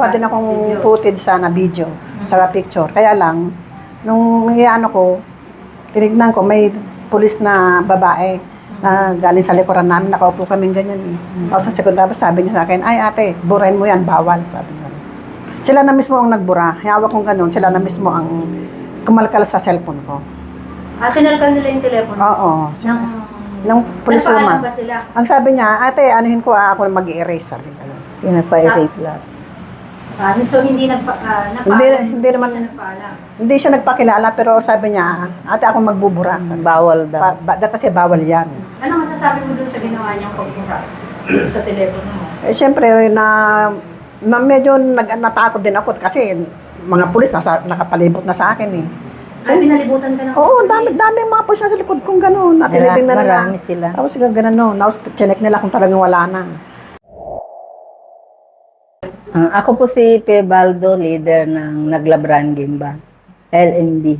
nakuha din akong footage sana, video, sa picture. Kaya lang, nung ano ko, tinignan ko, may pulis na babae na galing sa likuran namin, nakaupo kami ganyan. Eh. Tapos sa sekundaba, sabi niya sa akin, ay ate, burahin mo yan, bawal, sabi niya. Sila na mismo ang nagbura. Hawak kong ganun, sila na mismo ang kumalkal sa cellphone ko. Ah, kinalkal nila yung telepono. Oo. Ng, Nung police woman. ba sila? Ang sabi niya, ate, anuhin ko, ah, ako mag-erase, sabi niya. Pinagpa-erase lahat. Ah, so hindi nagpa, ah, nagpaalam? Hindi- hindi naman- siya nagpaalam. Hindi siya nagpakilala, pero sabi niya, ate, ako magbubura. Sabi. Bawal daw. Ba, ba, kasi bawal yan. Ano masasabi mo dun sa ginawa niyang pagbura sa telepono mo? Eh, siyempre, na, na medyo nag, natakot din ako kasi mga pulis nasa, nakapalibot na sa akin eh. Ay, pinalibutan ka ng Oo, dami, dami mga pulis nasa likod kong gano'n. At tinitingnan nila. marami sila. Tapos gano'n, no. Tapos chinek nila kung talagang wala na. Ah, ako po si Pebaldo, leader ng Naglabran Gimba, LMB.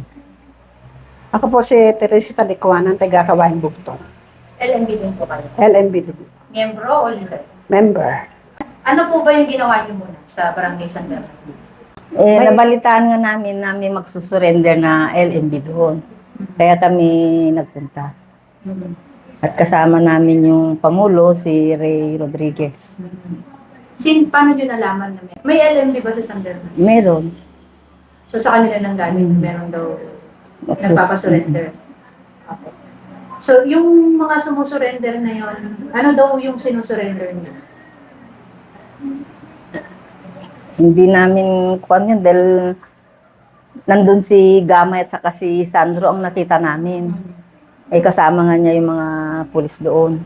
Ako po si Teresita Licuanan, taga Kawain Bugtong. LMB din po kayo. LMB din. Miyembro o leader? Member. Ano po ba yung ginawa niyo muna sa Barangay San Bernardino? Eh, May- nabalitaan nga namin na may magsusurrender na LMB doon. Kaya kami nagpunta. At kasama namin yung Pamulo, si Ray Rodriguez. Sin, paano niyo nalaman na may, may LMB ba sa San Bernardino? Meron. So sa kanila nang galing, meron daw Magsus- nagpapasurrender. Okay. So, yung mga sumusurrender na yon, ano daw yung sinusurrender niyo? Hindi namin kuan yun dahil nandun si Gamay at saka si Sandro ang nakita namin. Eh kasama nga niya yung mga pulis doon.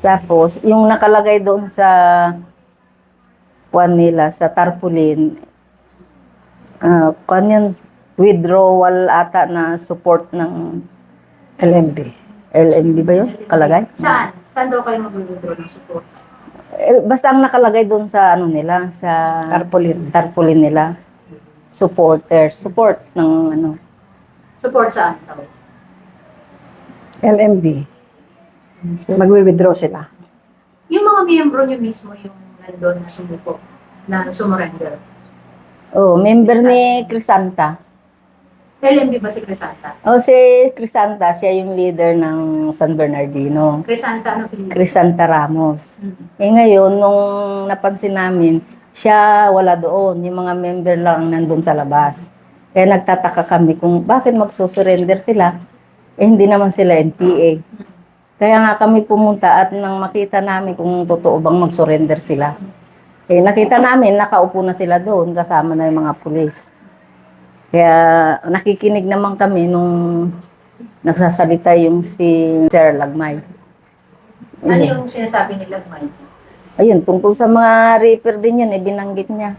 Tapos, yung nakalagay doon sa kuan nila, sa tarpaulin, ah kuan yun, withdrawal ata na support ng LMB. LMB ba yun? Kalagay? Saan? Saan daw kayo mag-withdraw ng support? Eh, basta ang nakalagay doon sa ano nila, sa Tarpaulin. tarpaulin nila. Supporter. Support ng ano. Support saan daw? LMB. Magwi-withdraw sila. Yung mga miyembro niyo mismo yung nandun na sumuko, na sumurrender. Oh, member ni Crisanta. LMB ba si Crisanta? Oh, si Crisanta, siya yung leader ng San Bernardino. Crisanta ano pinili? Crisanta Ramos. Mhm. Eh ngayon, nung napansin namin, siya wala doon. Yung mga member lang ang nandun sa labas. Kaya nagtataka kami kung bakit magsusurrender sila. Eh hindi naman sila NPA. Kaya nga kami pumunta at nang makita namin kung totoo bang mag-surrender sila. Eh nakita namin, nakaupo na sila doon kasama na yung mga pulis. Kaya nakikinig naman kami nung nagsasalita yung si Sir Lagmay. Ano yung sinasabi ni Lagmay? Ayun, tungkol sa mga reaper din yun, eh, binanggit niya.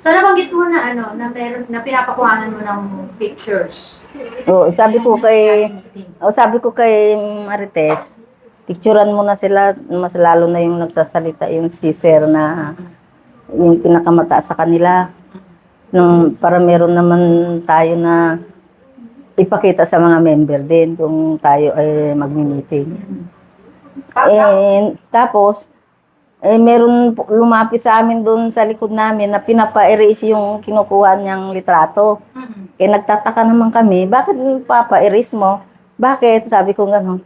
So nabanggit mo na ano, na meron na pinapakuhanan mo ng pictures. O, sabi ko kay, o, sabi ko kay Marites, picturean mo na sila, mas lalo na yung nagsasalita, yung si Sir na yung pinakamataas sa kanila. Nung, para meron naman tayo na ipakita sa mga member din kung tayo ay magmi-meeting. Eh, tapos, eh, meron lumapit sa amin doon sa likod namin na pinapa-erase yung kinukuha niyang litrato. Mhm. Eh, nagtataka naman kami, bakit papa-erase mo? Bakit? Sabi ko gano'n.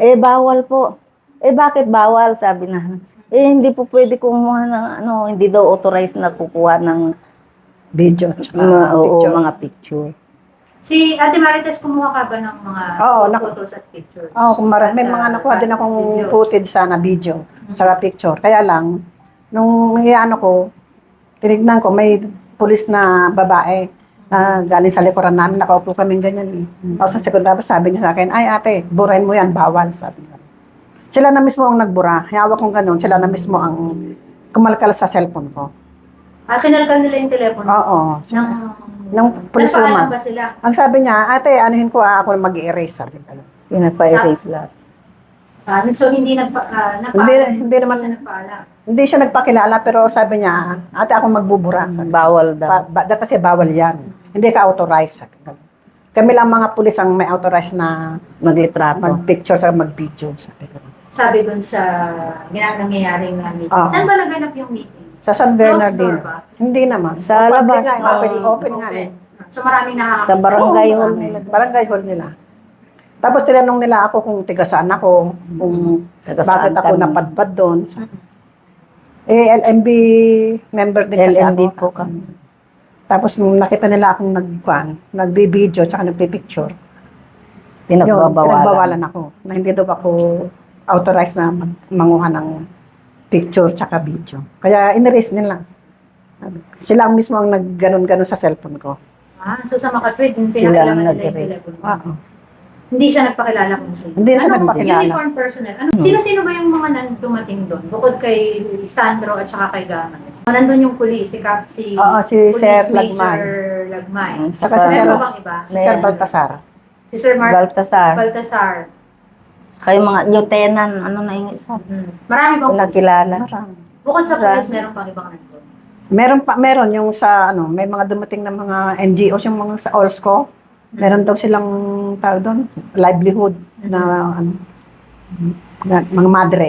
Eh, bawal po. Eh, bakit bawal? Sabi na. Eh, hindi po pwede kumuha ng ano, hindi daw authorized na kukuha ng Video. mga, oo, picture. mga picture. Si Ate Marites, kumuha ka ba ng mga Oo, photos at pictures? Oo, kung mara- may mga ah, nakuha din akong footage sana, video, sa picture. Kaya lang, nung ano ko, tinignan ko, may pulis na babae na galing sa likuran namin, nakaupo kami ganyan. Eh. Tapos sa sekundaba, sabi niya sa akin, ay ate, burahin mo yan, bawal, sabi niya. Sila na mismo ang nagbura. Hawak kong ganun, sila na mismo ang kumalkal sa cellphone ko. Ah, kinalkal nila yung telepono? Oo. Ng, Ng police nagpaalam woman. ba sila? Ang sabi niya, ate, anuhin ko, ah, ako mag-erase, sabi niya. Pinagpa-erase lahat. Ah, so hindi nagpa, ah, nagpaalam? Hindi- hindi naman- siya nagpaalam. Hindi siya nagpakilala, pero sabi niya, ate, ako magbubura. Sabi Bawal daw. Ba, ba- kasi bawal yan. Hindi ka authorized. Kami lang mga pulis ang may authorized na Maglitrato. mag-picture sa mag-video. Sabi ko. Sabi dun sa ginang nangyayaring uh, meeting. Oo. Saan ba naganap yung meeting? Sa San Bernardino. ba? Hindi naman. Sa Open labas, nga, Open, ah, open nga eh. So maraming nakakakita. Sa barangay Oo, hall eh, nila. Barangay hall nila. Tapos tinanong nila ako kung tiga saan ako, kung Taga bakit saan ako kami. napadpad doon. Eh, LMB member din kasi LMB ako. po kami. Tapos nung nakita nila akong nagkuhan, nagbi-video, tsaka nagpi-picture. Yun, Pinagbabawalan. pinagbawalan ako. Na hindi daw ako authorized na mag- manguha ng picture tsaka video. Kaya in-erase nila. Sila ang mismo ang nagganon-ganon sa cellphone ko. Ah, so sa Makatwid, yung Sila pinakailangan ang nila yung nag-erase. telepono. Oo. Hindi siya nagpakilala kung sino. Hindi siya nagpakilala. uniform personnel. Ano, sino-sino ba yung mga nan dumating doon? Bukod kay Sandro at saka kay Gama. Nandun yung police, si Cap, si, Oo, si Police Sir Major Lagmay. Lagmay. Mm, Saka si Meron Sir- pa bang iba? Si Sir Baltasar. Si Sir Mark Baltasar. Baltasar. Saka yung mga lieutenant, ano na yung isa? Mm. Marami bang? Nakilala. Marami. Bukod sa police, meron pang ibang nandun. Meron pa, meron yung sa ano, may mga dumating na mga NGOs yung mga sa Olsco. Meron daw silang tawag doon, livelihood na ano, na, mga madre.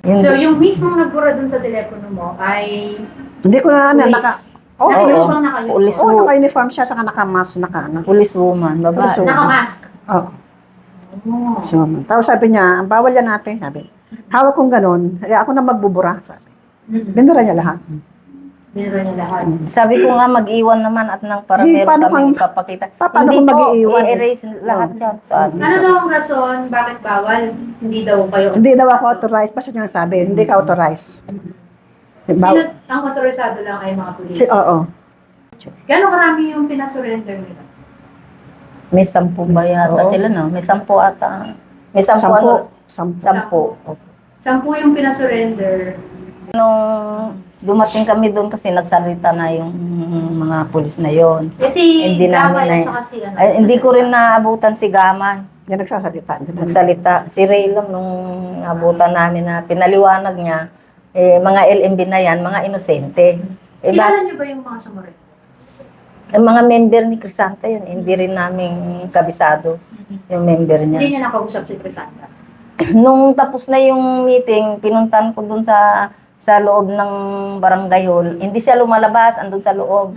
Yung- So, yung mismong nagbura dun sa telepono mo ay Hindi ko na ano, police. naka Oh, Naka-police oo. bang naka-uniform? Police. oh, naka-uniform siya saka naka-mask, naka ano. Police woman, babae. Police woman. Naka-mask. Oh, Oh. so, tapos sabi niya, bawal yan natin, sabi. Hawak kong ganun, ako na magbubura, sabi. Mm-mm. Binura niya lahat. Binura niya lahat. Sabi ko nga mag-iwan naman at nang para Eh, meron paano kami kang- ipapakita. Pa- paano Hindi kung mag-iiwan eh? i-erase lahat yan. Sabi. Ano daw ang rason bakit bawal? Hindi daw kayo. Hindi daw ako authorized, basta niya sabi, hindi ka authorized. Sino Baw- ang autorisado lang ay mga pulis? si, oo. Gano'ng karami yung pinasurrender nila? May sampu ba yata Oo. sila, no? May sampu ata. May sampu, Sampu. ano? Sampu. Sampu. Sampu yung pinasurrender. Nung dumating kami doon kasi nagsalita na yung mga pulis na yon. Kasi Hindi namin Gaway na- at saka si ano. Ay, hindi ko rin naabutan si Gama. Yan nagsasalita. Hindi na- Nagsalita. Si Ray lang nung naabutan namin na pinaliwanag niya, eh, mga LMB na yan, mga inosente. Eh, ba- Kilala niyo ba yung mga sumurrender? Ang mga member ni Crisanta yun, hindi rin namin kabisado yung member niya. Hindi niya nakausap si Crisanta. Nung tapos na yung meeting, pinuntan ko dun sa sa loob ng barangay hall. Hindi siya lumalabas, andun sa loob.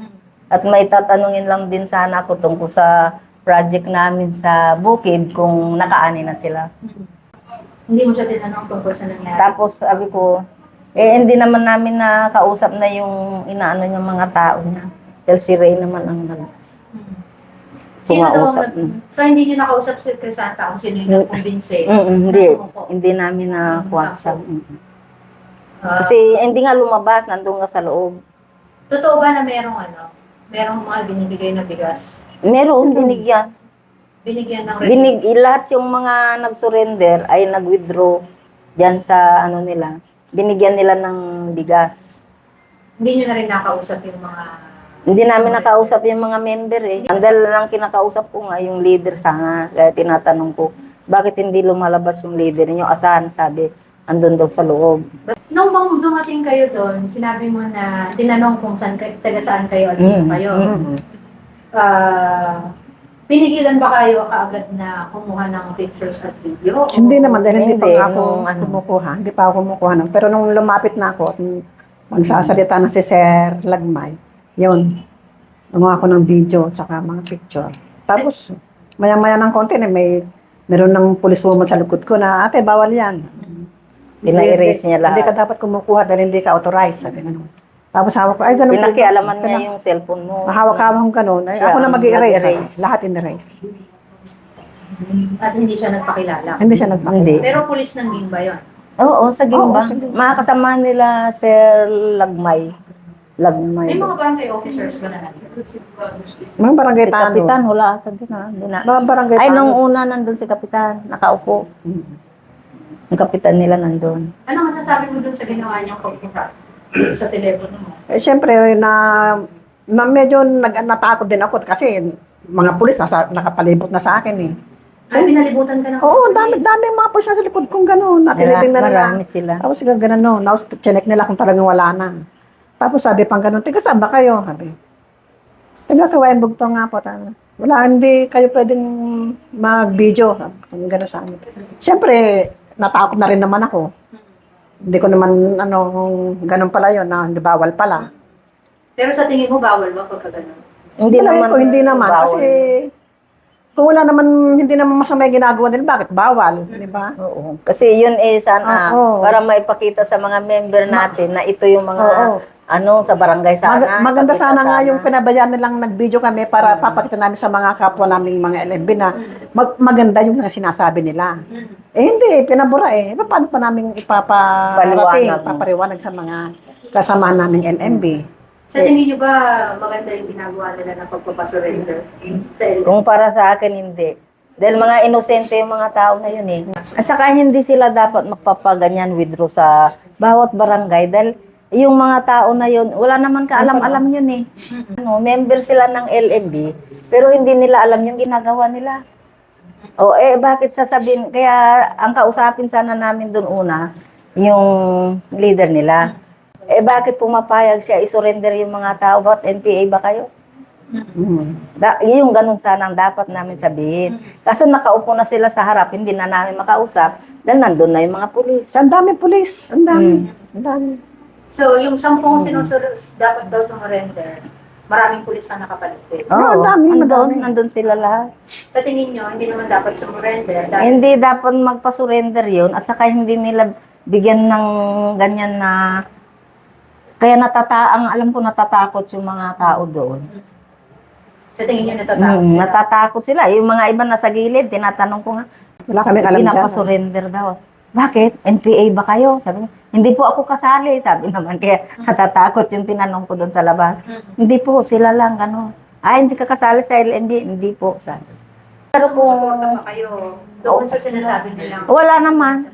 At may tatanungin lang din sana ako tungkol sa project namin sa Bukid kung nakaani na sila. Hindi mo siya tinanong tungkol sa nangyari. Tapos sabi ko, eh hindi naman namin nakausap na yung inaano niya mga tao niya. Dahil si Ray naman ang nag Hmm. Sino daw ang Kumausap nag... na. So, hindi niyo nakausap si Crisanta kung sino yung nagkumbinse? Mm, hindi, Nasuko. hindi namin nakuha siya. Mm. Ah, Kasi hindi nga lumabas, nandun nga sa loob. totoo ba na merong ano? Merong mga binibigay na bigas? Meron binigyan. Binigyan ng Binig, lahat yung mga nag-surrender ay nag-withdraw dyan sa ano nila. Binigyan nila ng bigas. Hindi nyo na rin nakausap yung mga... Hindi namin nakausap yung mga member eh. Ang dahil lang kinakausap ko nga yung leader sana. Kaya tinatanong ko, bakit hindi lumalabas yung leader niyo? Asahan, sabi, andun daw sa loob. Nung bang dumating kayo doon, sinabi mo na tinanong kung saan, kayo- taga saan kayo at sino Mm, kayo. mm. Ah, pinigilan ba kayo kaagad na kumuha ng pictures at video? O- Hindi naman, dahil hindi, Hindi, pa ako nung ano. kumukuha. Hindi pa ako kumukuha. Ng, pero nung lumapit na ako, at magsasalita na si Sir Lagmay, yun, gumawa ako ng video, tsaka mga picture. Tapos, maya-maya ng konti, na may, meron ng police woman sa likod ko na, ate, bawal yan. Pina-erase niya lahat. Hindi ka dapat kumukuha dahil hindi ka authorized. Sabi ganun. Tapos hawak ko, ay ganun. Pinakialaman niya yung cellphone mo. Mahawak-hawak kong ganun. Ay, Siya ako na ang mag-erase. nag-erase. Lahat in-erase. At hindi siya nagpakilala. Hindi siya nagpakita. Hindi. Pero pulis ng Gimba yun. Oo, sa Gimba. Oo, sa Gimba. Mga kasama nila, Sir Lagmay. Lagmay. May mga barangay officers ba na nandito? Mga barangay Si tanong. Kapitan, wala ata din ha. Hindi na. Mga barangay Ay, nung una nandun si Kapitan, nakaupo. Yung Kapitan nila nandun. Ano masasabi mo dun sa ginawa niyang pagpunta sa telepono mo? Eh, syempre, na, na medyo nag, natakot din ako kasi mga pulis nasa, nakapalibot na sa akin eh. Ay, pinalibutan ka ng Oo, dami, dami mga pulis sa likod kong gano'n. At tinitingnan nila. Marami sila. Tapos siya gano'n, no. Tapos chinek nila kung talagang wala na. Tapos sabi pang gano'n, tiga saan ba kayo? Sabi. Tiga kawain bugto nga po. Tayo. Wala, hindi kayo pwedeng mag-video. Kung gano'n sa amin. Siyempre, natakot na rin naman ako. Hindi ko naman, ano, ganun pala yun, na hindi bawal pala. Pero sa tingin mo, bawal ba pagka ganun? Hindi Palagay naman. ko, hindi naman. bawal. Kasi, kung wala naman, hindi naman masama yung ginagawa nila, bakit bawal? Di ba? Oo. Kasi yun eh sana Oo. para maipakita sa mga member natin na ito yung mga Oo. ano sa barangay sana. Mag- maganda Ipakita sana nga yung pinabayaan nilang nag-video kami para papakita namin sa mga kapwa naming mga LMB na mag- maganda yung sinasabi nila. Eh hindi, pinabura eh. Eh, Paano pa namin ipaparating, Paliwanag. papariwanag sa mga kasamahan naming LMB? Sa tingin nyo ba maganda yung ginagawa nila ng pagpapasurrender sa LM? Kung para sa akin hindi. Dahil mga inosente yung mga tao na yun eh. At saka hindi sila dapat magpapaganyan withdraw sa bawat barangay dahil yung mga tao na yun, wala naman kaalam-alam yun eh. Ano, member sila ng LMB, pero hindi nila alam yung ginagawa nila. O eh, bakit sasabihin? Kaya ang kausapin sana namin doon una, yung leader nila. Eh bakit pumapayag siya isurrender yung mga tao? Bakit NPA ba kayo? Hmm. Da, yung ganun sana ang dapat namin sabihin. Kaso nakaupo na sila sa harap, hindi na namin makausap dahil nandun na yung mga pulis. Ang dami pulis, ang dami. Ang dami. So, yung sampung sinusur dapat daw sumurrender, maraming pulis ang nakapaligid. Oo, ang dami, nandun, madami. nandun sila lahat. Sa tingin nyo, hindi naman dapat sumurrender dahil Hindi dapat magpa-surrender yun at saka hindi nila bigyan ng ganyan na kaya natata ang alam ko natatakot yung mga tao doon. sa tingin nyo natatakot Mm, sila. natatakot sila. Yung mga iba nasa gilid, tinatanong ko nga, Wala kaming alam dyan. Pinapa-surrender daw. Bakit? NPA ba kayo? Sabi niya, hindi po ako kasali. Sabi naman, kaya natatakot yung tinanong ko doon sa labas. Hindi po, sila lang, gano'n. Ah, hindi ka kasali sa LMB? Hindi po, sabi. Pero kung kayo doon sa sinasabi nilang wala naman,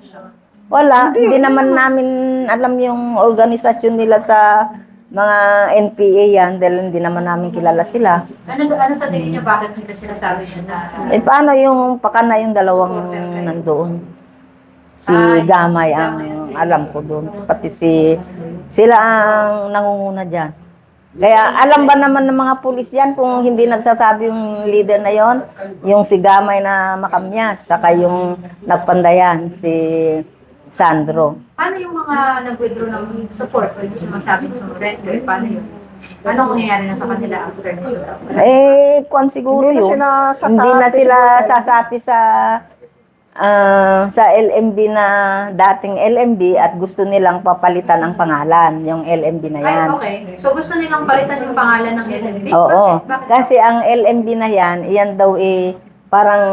wala, hindi, naman namin alam yung organisasyon nila sa mga NPA yan dahil hindi naman namin kilala sila. Ano, ano sa tingin nyo, bakit nila sinasabi nyo na Eh, paano yung pakana yung dalawang nandoon? Si Ay, Gamay Gamay ang ang si- alam ko doon. Pati si, sila ang nangunguna dyan. Kaya alam ba naman ng mga pulis yan kung hindi nagsasabi yung leader na yon, yung si Gamay na makamyas, saka yung nagpandayan, si Sandro. paano yung mga nag-withdraw ng support o yung sumasabing sumurrender, paano yun? Anong mangyayari na sa kanila after nito? Eh, kung siguro Hindi na sila sasapi hindi na sila sasapi sa ah, sa LMB na dating LMB at gusto nilang papalitan ang pangalan, yung LMB na yan. Ay, okay. So gusto nilang palitan yung pangalan ng LMB? Oo. Bakit? Bakit? Kasi ang LMB na yan, yan daw eh, parang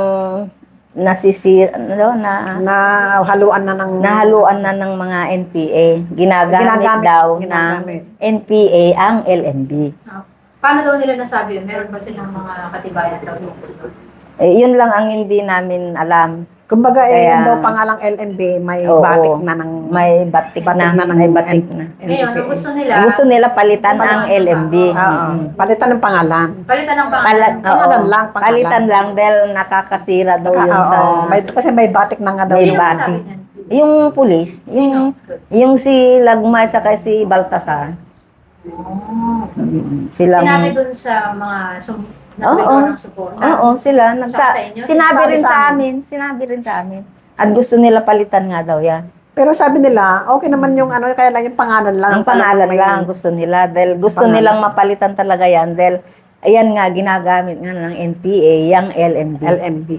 nasisir, ano na, Na haluan na ng... nahaluan na ng mga NPA. Ginagamit, Ginagamit, daw ginagamit. ng NPA ang LMB. Ah, Paano daw nila nasabi yun? Meron ba silang mga katibayan daw tungkol doon? Eh, yun lang ang hindi namin alam. Kumbaga, eh, Kaya- yan daw pangalang LMB, may Oo. batik na ng... May batik, Batik na, na ng may batik na. Ngayon, ang gusto nila, Gusto nila palitan ang LMB. Oo. Mm. Palitan ng pangalan. palitan ng pangalan. Pala- Pangalan oo. lang, pangalan. Palitan lang dahil nakakasira daw yun Ah, sa... oo. May, kasi may batik na nga daw. May Sino batik. nagsabi niyan? Yung pulis, yung, yung si Lagmay saka si Baltasar. Oh. Silang... Sinabi doon sa mga sum Oo. nag ng support. Oo, sila. Nagsa, Sa inyo? sinabi Sabi rin sa sa amin. amin. Sinabi rin sa amin. At gusto nila palitan nga daw yan. Pero sabi nila, okay naman yung ano, kaya lang yung pangalan lang. Ang pangalan May- lang gusto nila. Dahil gusto Pangalan. nilang mapalitan talaga yan. Dahil ayan nga, ginagamit nga ng NPA, yung LMB. LMB.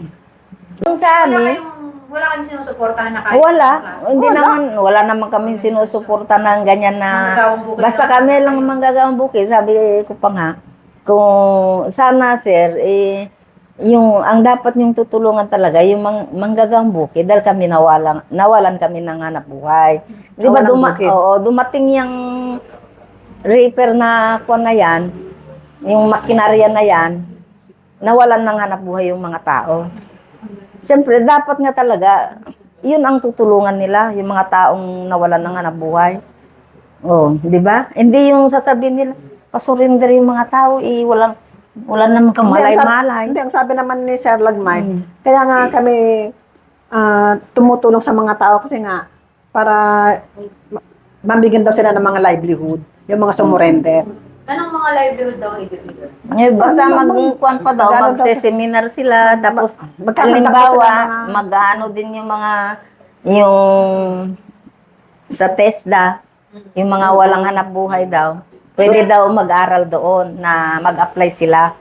Yung sa Wala amin, kayong, wala kayong sinusuportahan na kahit wala. klase? Hindi Wala. naman, wala naman kami sinusuporta ng ganyan na... Manggagawang bukid Basta lang. kami lang manggagawang bukid. Sabi ko pa nga, kung sana sir, eh, yung ang dapat yung tutulungan talaga yung mang, manggagawang bukid dahil kami nawalan nawalan kami ng hanap buhay. 'Di ba Nawalan duma, bukid. oo, dumating yung reaper na kuwan na yan, yung makinarya na yan, nawalan ng hanap buhay yung mga tao. Siyempre, dapat nga talaga, yun ang tutulungan nila, yung mga taong nawalan ng hanap buhay. Oh, di ba? Hindi yung sasabihin nila, pasurrender yung mga tao, eh, walang, wala namang Hindi, ang sabi- kamalay-malay. Hindi, ang sabi naman ni Sir Lagmay, Mm. kaya nga kami ah, tumutulong sa mga tao kasi nga, para ma- mabigyan daw sila ng mga livelihood, yung mga sumurrender. Anong mga livelihood daw ang ibibigay? Eh, basta Ano naman? magkuhan pa daw, Magkano daw magse-seminar sila, tapos pa halimbawa, sila mga- mag-ano din yung mga, yung sa TESDA, yung mga walang hanap buhay daw, pwede daw mag-aral doon na mag-apply sila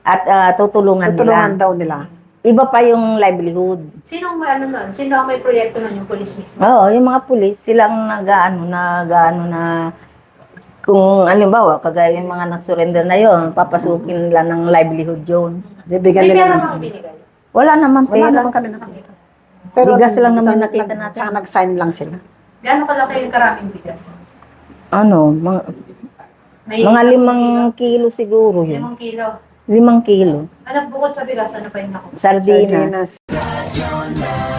at ah, tutulungan, Tutulungan nila. daw nila. Iba pa yung livelihood. Sino ang may ano nun? Sino ang may proyekto nun? Yung police mismo? Oo, yung mga pulis, silang nag-ano, nag-ano na, kung alimbawa, kagaya yung mga nag-surrender na yon, papasukin nila ng livelihood yun. Bibigyan May nila pera ng... bang binigay? Wala naman Wala pera. naman kami nakita. Bigas lang naman isang nakita nag- natin. Saka nag-sign lang sila. Gaano kalaki yung karaming bigas? Ano, mga, May mga limang kilo? kilo siguro yun. Limang kilo. Limang kilo. Ano, bukod sa bigas, ano pa yung nakuha? Sardinas. Sardinas.